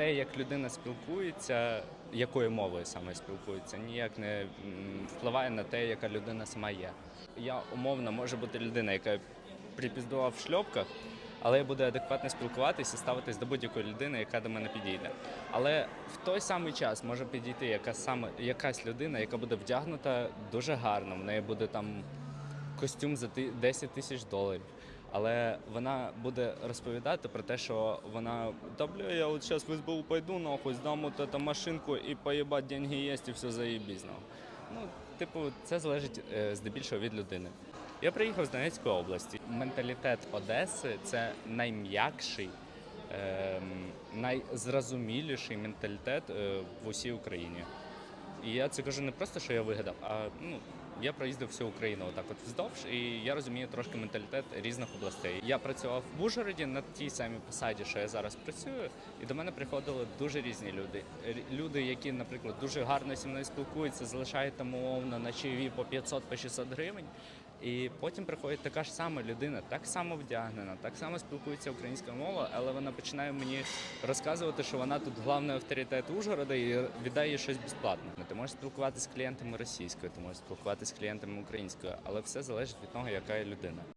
Те, як людина спілкується, якою мовою саме спілкується, ніяк не впливає на те, яка людина сама є. Я умовно може бути людина, яка припіздував в шльопках, але я буду адекватно спілкуватися і ставитись до будь-якої людини, яка до мене підійде. Але в той самий час може підійти яка саме якась людина, яка буде вдягнута дуже гарно. В неї буде там костюм за ти- 10 тисяч доларів. Але вона буде розповідати про те, що вона та бля, я от зараз в СБУ пойду, нахуй, здам от эту машинку і поїбать деньги є, і все нахуй». Ну, типу, це залежить е, здебільшого від людини. Я приїхав з Донецької області. Менталітет Одеси це найм'якший, ем, найзрозуміліший менталітет е, в усій Україні. І я це кажу не просто, що я вигадав, а ну я проїздив всю Україну отак от вздовж, і я розумію трошки менталітет різних областей. Я працював в Ужгороді на тій самій посаді, що я зараз працюю, і до мене приходили дуже різні люди. Люди, які, наприклад, дуже гарно зі мною спілкуються, залишають там умовно на чаєві по 500 по 600 гривень. І потім приходить така ж сама людина, так само вдягнена, так само спілкується українською мовою, але вона починає мені розказувати, що вона тут головний авторитет Ужгорода і віддає їй щось безплатно. Ти можеш спілкуватися з клієнтами російською, ти можеш спілкуватися з клієнтами українською, але все залежить від того, яка є людина.